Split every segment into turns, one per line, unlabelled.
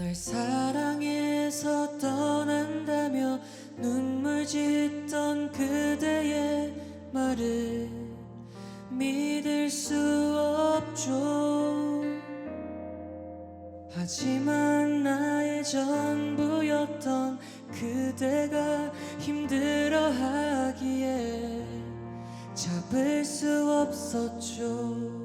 날 사랑해서 떠난다며 눈물 짓던 그대의 말을 믿을 수 없죠. 하지만 나의 전부였던 그대가 힘들어하기에 잡을 수 없었죠.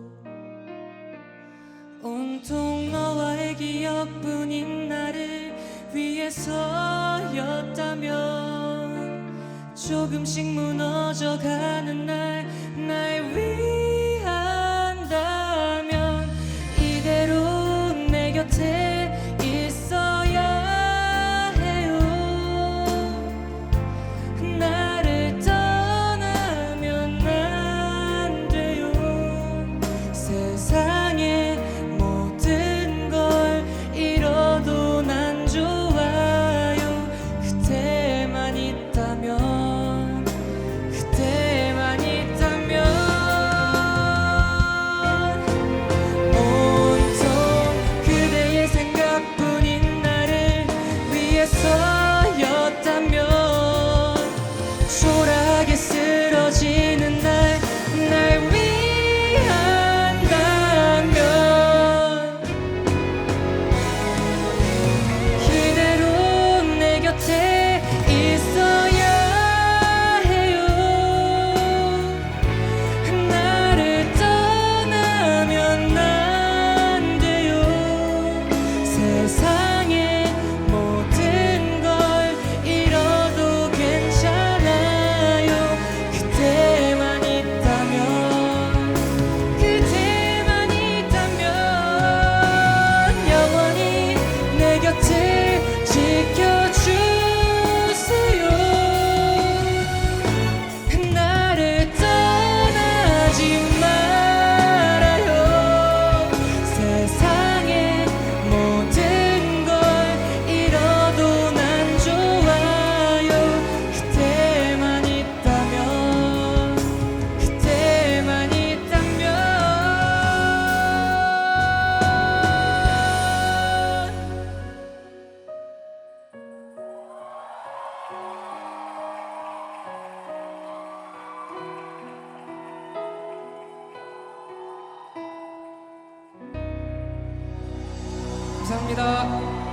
온통 너와 의 기억뿐인 나를 위해서였다면 조금씩 무너져가는 날날 위해 감사합니다.